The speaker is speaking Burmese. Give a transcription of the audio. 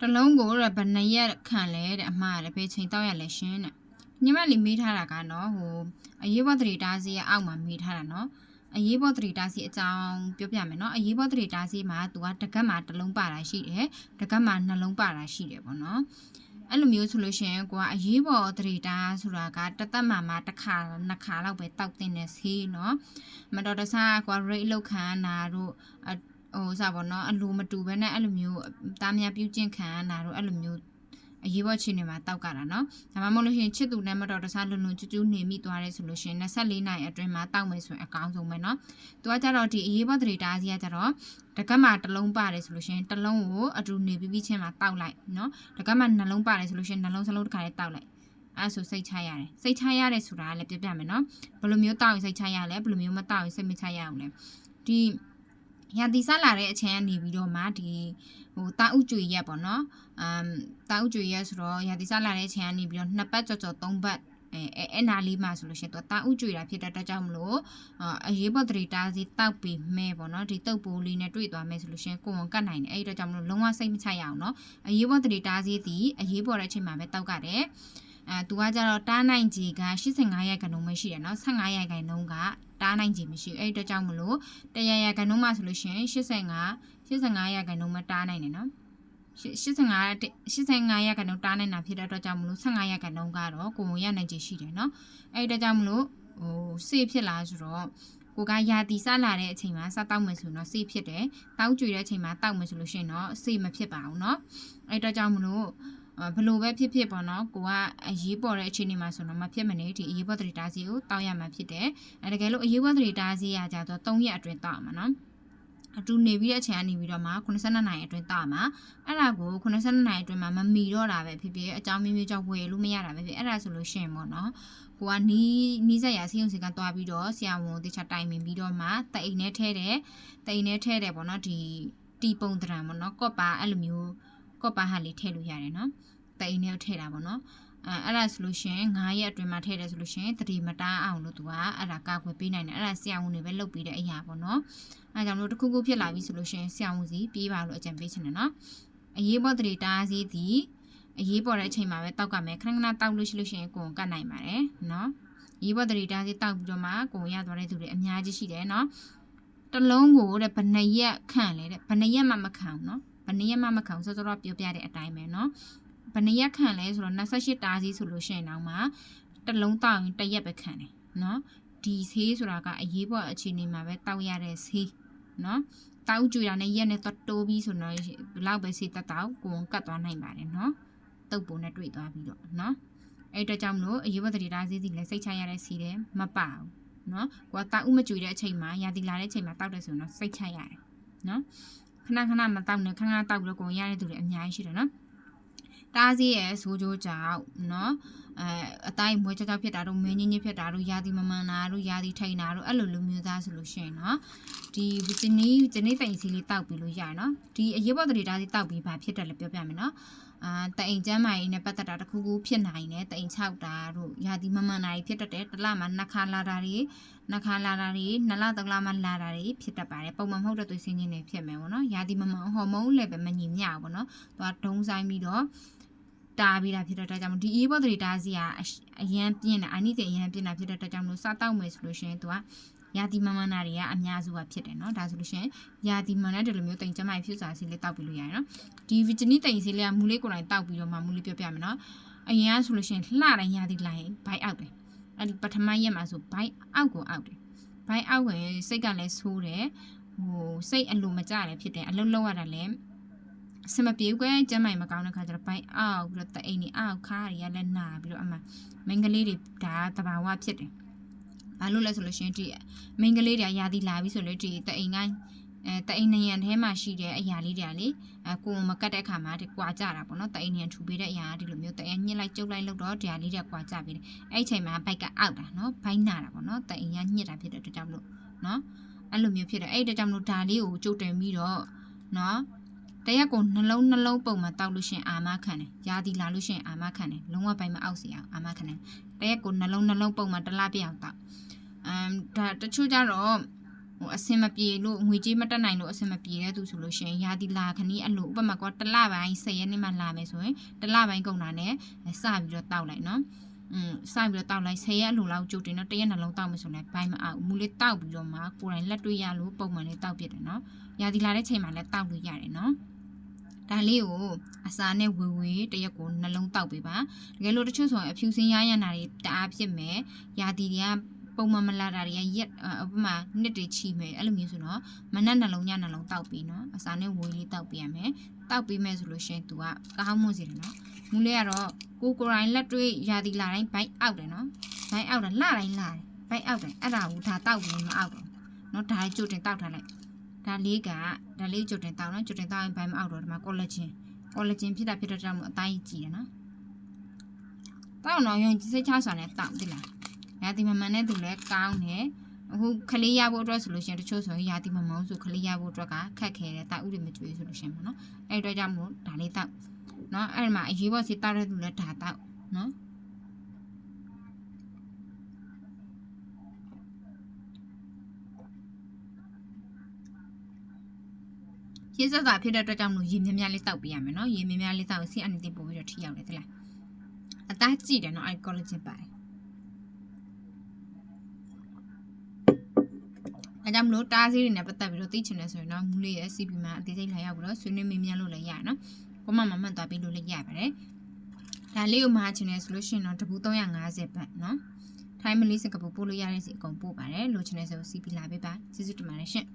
တစ်လုံးကိုတဲ့ဘယ်နှစ်ရက်ခံလဲတဲ့အမှားတဲ့ဘယ်ချိန်တောက်ရလဲရှင်တဲ့ညီမလေးမေးထားတာကနော်ဟိုအရေးပေါ်သတိတားစီရဲ့အောက်မှာမေးထားတာနော်အရေးပေါ်သတိတားစီအကြောင်းပြောပြမယ်နော်အရေးပေါ်သတိတားစီမှာသူကတကက်မှာတစ်လုံးပါတာရှိတယ်တကက်မှာနှလုံးပါတာရှိတယ်ပေါ့နော်အဲ့လိုမျိုးဆိုလို့ရှိရင်ကိုကအရေးပေါ်သတိတားဆိုတာကတစ်သက်မှာမှာတစ်ခါနှစ်ခါလောက်ပဲတောက်တင်နေဆေးနော်မတော်တဆကိုကရိတ်လောက်ခံနာတို့အ ဟိုစပါတော့အလိုမတူဘဲနဲ့အဲ့လိုမျိုးတားများပြုတ်ကျင့်ခံရတာတို့အဲ့လိုမျိုးအရေးပေါ်ချိန်တွေမှာတောက်ကြတာเนาะဒါမှမဟုတ်လို့ရှိရင်ချစ်သူနဲ့မတော်တဆလွန်လွန်ကျူးကျူးနေမိသွားတယ်ဆိုလို့ရှိရင်24နာရီအတွင်းမှာတောက်မယ်ဆိုရင်အကောင်းဆုံးပဲเนาะသူကကြတော့ဒီအရေးပေါ်သတိတားစီကကြတော့တကက်မှာတစ်လုံးပါတယ်ဆိုလို့ရှိရင်တစ်လုံးကိုအတူနေပြီးပြီးချင်းမှာတောက်လိုက်เนาะတကက်မှာနှလုံးပါတယ်ဆိုလို့ရှိရင်နှလုံးစလုံးတစ်ခါလေးတောက်လိုက်အဲ့ဆိုစိတ်ချရတယ်စိတ်ချရတယ်ဆိုတာလည်းပြပြမယ်เนาะဘယ်လိုမျိုးတောက်ရင်စိတ်ချရလဲဘယ်လိုမျိုးမတောက်ရင်စိတ်မချရအောင်လဲဒီ ရာသီစလာတဲ့အချိန်ကနေပြီးတော့မှဒီဟိုတာဥကျွေရက်ပေါ့နော်အမ်တာဥကျွေရက်ဆိုတော့ရာသီစလာတဲ့အချိန်ကနေပြီးတော့နှစ်ပတ်ကြော်ကြော်သုံးပတ်အဲအဲအဲ့နာလေးမှာဆိုလို့ရှိရင်တော့တာဥကျွေတာဖြစ်တဲ့အတွက်ကြောင့်မလို့အာအရေးပေါ်သတိတားစီတောက်ပြီးမဲပေါ့နော်ဒီတုပ်ပိုးလေးနဲ့တွေ့သွားမယ်ဆိုလို့ရှိရင်ကိုယ်ဝန်ကတ်နိုင်တယ်အဲ့ဒီအတွက်ကြောင့်မလို့လုံးဝစိတ်မချရအောင်နော်အရေးပေါ်သတိတားစီသည်အရေးပေါ်တဲ့အချိန်မှာပဲတောက်ကြတယ်အဲသူကကြတော့တားနိုင်ကြီးက85ရက်ခန့်လုံးပဲရှိတယ်နော်15ရက်ခန့်လုံးက တားနိုင်ကြီးမရှိဘူးအဲ့ဒီအတွက်ကြောင့်မလို့ တရရကန်လုံးမှဆိုလို့ရှိရင်85 85ရကန်လုံးမတားနိုင်နဲ့နော်85 85ရကန်လုံးတားနိုင်တာဖြစ်တဲ့အတွက်ကြောင့်မလို့15ရကန်လုံးကတော့ကိုယ်ရနိုင်ချေရှိတယ်နော်အဲ့ဒီအတွက်ကြောင့်မလို့ဟိုစေးဖြစ်လာဆိုတော့ကိုကယာတီစလာတဲ့အချိန်မှာစတောက်မယ်ဆိုတော့စေးဖြစ်တယ်တောက်ကြွေတဲ့အချိန်မှာတောက်မယ်ဆိုလို့ရှိရင်တော့စေးမဖြစ်ပါဘူးเนาะအဲ့အတွက်ကြောင့်မလို့ ဘလို့ပဲဖြစ်ဖြစ်ပေါ့နော်ကိုကအရေးပေါ်တဲ့အခြေအနေမှာဆိုတော့မဖြစ်မနေဒီအရေးပေါ်သတိတားစီကိုတောက်ရမှာဖြစ်တယ်အဲတကယ်လို့အရေးပေါ်သတိတားစီရကြတော့3ရက်အတွင်းတောက်မှာနော်အတူနေပြီးတဲ့အချိန်ကနေပြီးတော့မှ82နိုင်အတွင်းတောက်မှာအဲ့ဒါကို82နိုင်အတွင်းမှာမမီတော့တာပဲဖြစ်ဖြစ်အကြောင်းမျိုးမျိုးကြောင့်ဝယ်လို့မရတာပဲဖြစ်အဲ့ဒါဆိုလို့ရှိရင်ပေါ့နော်ကိုကနီးနီးစက်ရစီုံစီကတွားပြီးတော့ဆရာဝန်တေချာတိုင်ပင်ပြီးတော့မှတအိမ်နဲ့ထဲတယ်တအိမ်နဲ့ထဲတယ်ပေါ့နော်ဒီတီပုံတရံပေါ့နော်ကော့ပါအဲ့လိုမျိုး ကော့ပါဟာလေးထည့်လို့ရတယ်နော်တိန်နဲ့ထည့်တာပေါ့နော်အဲအဲ့ဒါဆိုလို့ရှိရင်9ရက်အတွင်းမှာထည့်တယ်ဆိုလို့ရှိရင်တတိမတားအောင်လို့သူကအဲ့ဒါကာကွယ်ပေးနိုင်တယ်အဲ့ဒါဆရာဝန်တွေပဲလုပ်ပေးတဲ့အရာပေါ့နော်အဲကြောင့်လို့တခုခုဖြစ်လာပြီဆိုလို့ရှိရင်ဆရာဝန်စီပြေးပါလို့အကြံပေးချင်တယ်နော်အရေးပေါ်တတိတားစီသည်အရေးပေါ်တဲ့အချိန်မှာပဲတောက်ကမယ်ခဏခဏတောက်လို့ရှိလို့ရှိရင်ကိုယ်ကတ်နိုင်ပါတယ်နော်ရေးပေါ်တတိတားစီတောက်ပြီးတော့မှကိုယ်ရသွားတဲ့သူတွေအများကြီးရှိတယ်နော်တလုံးကိုတဲ့ဘယ်နှစ်ရက်ခန့်လဲတဲ့ဘယ်နှစ်ရက်မှမခံဘူးနော် ဘယ်နှစ်ရက်မှမခံဘူးစောစောတော့ပြောပြတဲ့အတိုင်းပဲနော်ဘယ်နှစ်ရက်ခံလဲဆိုတော့28တားစီဆိုလို့ရှိရင်တော့မှတစ်လုံးတောက်ရင်တစ်ရက်ပဲခံတယ်နော်ဒီဆေးဆိုတာကအရေးပေါ်အခြေအနေမှာပဲတောက်ရတဲ့ဆေးနော်တောက်ကြွတာနဲ့ရက်နဲ့တော့တိုးပြီးဆိုတော့ဘလောက်ပဲဆေးတက်တောက်ကိုယ်ကတ်သွားနိုင်ပါတယ်နော်တုပ်ပုံနဲ့တွေ့သွားပြီးတော့နော်အဲ့အတွက်ကြောင့်မလို့အရေးပေါ်တတိတားဆေးစီလည်းစိတ်ချရတဲ့ဆေးတယ်မပဘူးနော်ကိုကတောက်ဥမကြွတဲ့အချိန်မှာရာသီလာတဲ့အချိန်မှာတောက်တယ်ဆိုတော့စိတ်ချရတယ်နော် ခဏခဏမတောက်နဲ့ခဏခဏတောက်ပြီးတော့ကိုယ်ရတဲ့သူတွေအများကြီးရှိတယ်နော်တားစီးရဲ့ဆိုးကြိုးကြောင့်เนาะအဲအတိုင်းမွေးချောက်ချောက်ဖြစ်တာတို့မင်းကြီးကြီးဖြစ်တာတို့ယာတီမမှန်တာတို့ယာတီထိန်တာတို့အဲ့လိုလူမျိုးသားဆိုလို့ရှိရင်เนาะဒီဗီတနီဂျနီတိုင်စီလေးတောက်ပြီးလို့ရရเนาะဒီအရေးပေါ်တရေတားစီတောက်ပြီးဘာဖြစ်တယ်လဲပြောပြမယ်เนาะ အာတအိမ်ကျမ်းမာရေးနဲ့ပတ်သက်တာတစ်ခုခုဖြစ်နိုင်တယ်တအိမ်၆တာတို့ယာတီမမှန်တာတွေဖြစ်တတ်တယ်တစ်လမှာနှစ်ခါလာတာတွေနှစ်ခါလာတာတွေနှစ်လသုံးလမှလာတာတွေဖြစ်တတ်ပါတယ်ပုံမှန်မဟုတ်တဲ့သွေးစင်းချင်းတွေဖြစ်မယ်ပေါ့နော်ယာတီမမှန်ဟော်မုန်းလည်းပဲမညီမျှဘူးပေါ့နော်သူကဒုံဆိုင်ပြီးတော့တားပြီးတာဖြစ်တဲ့အတွက်ကြောင့်ဒီအေးဘောဒရီတားစီကအရန်ပြင်းတယ်အနိတဲ့အရန်ပြင်းတာဖြစ်တဲ့အတွက်ကြောင့်လို့စားတောက်မယ်ဆိုလို့ရှိရင်သူက ယာတီမမနာတွေကအများစုကဖြစ်တယ်เนาะဒါဆိုလို့ရှိရင်ယာတီမနာတဲ့လိုမျိုးတိမ်ကျမိုင်ဖြစ်စာစီလေးတောက်ပြီးလို့ရတယ်เนาะဒီဗီဂျနီတိမ်စီလေးကမူလေးကိုယ်တိုင်တောက်ပြီးတော့မှမူလေးပြောပြမယ်เนาะအရင်ကဆိုလို့ရှိရင်လှတိုင်းယာတီလိုက်ဘိုက်အောက်တယ်အဲ့ဒီပထမရက်မှာဆိုဘိုက်အောက်ကိုအောက်တယ်ဘိုက်အောက်ဝင်စိတ်ကလည်းဆိုးတယ်ဟိုစိတ်အလိုမကျတယ်ဖြစ်တယ်အလုံးလုံးရတာလည်းအစမပြေဘူးကွယ်ကျမ်းမိုင်မကောင်းတဲ့ခါကျတော့ဘိုက်အောက်ပြီးတော့တအိမ်ကြီးအောက်ခါတွေကလည်းနာပြီးတော့အမှမင်္ဂလေးတွေဒါတဘာဝဖြစ်တယ် ဘာလို့လဲဆိုလို့ရှိရင်ဒီမင်္ဂလေးတွေကယာတီလာပြီဆိုလို့ဒီတအိမ်ကအဲတအိမ်နရံထဲမှာရှိတဲ့အရာလေးတွေကလေအဲကိုယ်မကတ်တဲ့ခါမှာဒီကွာကြတာပေါ့နော်တအိမ်နရံထူပေးတဲ့အရာဒီလိုမျိုးတအိမ်ညှစ်လိုက်ကျုပ်လိုက်လို့တော့ဒီဟာလေးတွေကွာကြပြီလေအဲ့ဒီချိန်မှာဘိုက်ကအောက်တာနော်ဘိုက်နာတာပေါ့နော်တအိမ်ကညှစ်တာဖြစ်တဲ့အတွက်ကြောင့်မလို့နော်အဲ့လိုမျိုးဖြစ်တယ်အဲ့ဒီအတွက်ကြောင့်မလို့ဒါလေးကိုကြိုတင်ပြီးတော့နော် တရက်ကိုနှလုံးနှလုံးပုံမှန်တောက်လို့ရှရင်အာမခံတယ်။ယာတီလာလို့ရှရင်အာမခံတယ်။လုံးဝပိုင်းမအောက်စီအောင်အာမခံတယ်။တရက်ကိုနှလုံးနှလုံးပုံမှန်တစ်လားပြည့်အောင်တောက်။အမ်ဒါတချို့ကြတော့ဟိုအစင်မပြေလို့ငွေကြေးမတက်နိုင်လို့အစင်မပြေတဲ့သူဆိုလို့ရှိရင်ရာသီလာခဏီအဲ့လိုဥပမာကတစ်လပိုင်း10ရက်နေ့မှလာမယ်ဆိုရင်တစ်လပိုင်းကုန်တာနဲ့စပြီးတော့တောက်လိုက်နော်อืมစပြီးတော့တောက်လိုက်10ရက်အလိုလောက်ကြိုတင်တော့တစ်ရက်နှလုံးတောက်မယ်ဆိုလည်းဘိုင်းမအောင်မူလေးတောက်ပြီးတော့မှကိုယ်တိုင်လက်တွေ့ရလို့ပုံမှန်လေးတောက်ပြတယ်နော်ရာသီလာတဲ့ချိန်မှာလည်းတောက်လို့ရတယ်နော် ဒါလေးကိုအစာနဲ့ဝေဝေတစ်ရက်ကိုနှလုံးတောက်ပေးပါတကယ်လို့တချို့ဆိုရင်အဖြူစင်းရရနာတွေတအားဖြစ်မယ်ရာသီတွေကပုံမှန်မလာတာတွေကရက်ဥပမာနှစ်တွေချီမယ်အဲ့လိုမျိုးဆိုတော့မနက်နှလုံးညနှလုံးတောက်ပြီးနော်အစာနဲ့ဝေလေးတောက်ပေးရမယ်တောက်ပေးမယ်ဆိုလို့ရှိရင် तू ကကောင်းမွန်စီတယ်နော်မူလေးကတော့ကိုကိုရိုင်းလက်တွေ့ရာသီလာတိုင်းဘိုက်အောက်တယ်နော်ဘိုက်အောက်တယ်လှတိုင်းလှတယ်ဘိုက်အောက်တယ်အဲ့ဒါကိုဒါတောက်ပြီးမအောက်တော့နော်ဒါလေးကြိုတင်တောက်ထားလိုက် ဒါလေးကဒါလေးကြိုတင်တောက်နော်ကြိုတင်တောက်ရင်ဘိုက်မအောက်တော့ဒီမှာကောလာဂျင်ကောလာဂျင်ဖြစ်တာဖြစ်တော့ကြောင့်မို့အတိုင်းကြီးတယ်နော်တောက်တော့ယုံကြည်စိတ်ချစွာနဲ့တောက်တိလားရာသီမမှန်တဲ့သူလည်းကောင်းတယ်အခုခလေးရဖို့အတွက်ဆိုလို့ရှိရင်တချို့ဆိုရင်ရာသီမမုံဆိုခလေးရဖို့အတွက်ကခက်ခဲတယ်တာဥတွေမကျွေးဆိုလို့ရှိရင်ပေါ့နော်အဲ့အတွက်ကြောင့်မို့ဒါလေးတောက်နော်အဲ့ဒီမှာအရေးပေါ်စီတောက်တဲ့သူလည်းဒါတောက်နော် ရေစက်စာဖြစ်တဲ့အတွက်ကြောင့်မလို့ရေမြများလေးတောက်ပေးရမယ်နော်ရေမြများလေးတောက်ရင်ဆီအနေနဲ့ပို့ပြီးတော့ထိရောက်တယ်တလားအသားကြည့်တယ်နော်အဲ့ collagen ပါတယ်အဲကြောင့်မလို့တားစီးတွေနဲ့ပတ်သက်ပြီးတော့သိချင်တယ်ဆိုရင်တော့မူလေးရဲ့ CP မှာအသေးစိတ်လာရောက်ပြီးတော့ဆွေးနွေးမေးမြန်းလို့လည်းရတယ်နော်ကိုမမမှတ်သွားပြီးလို့လည်းရပါတယ်ဒါလေးကိုမှာချင်တယ်ဆိုလို့ရှိရင်တော့တပူ350ဘတ်နော်ထိုင်းမလေးစင်ကာပူပို့လို့ရတဲ့စီအကုန်ပို့ပါတယ်လိုချင်တယ်ဆို CP လာပေးပါကျေးဇူးတင်ပါတယ်ရှင်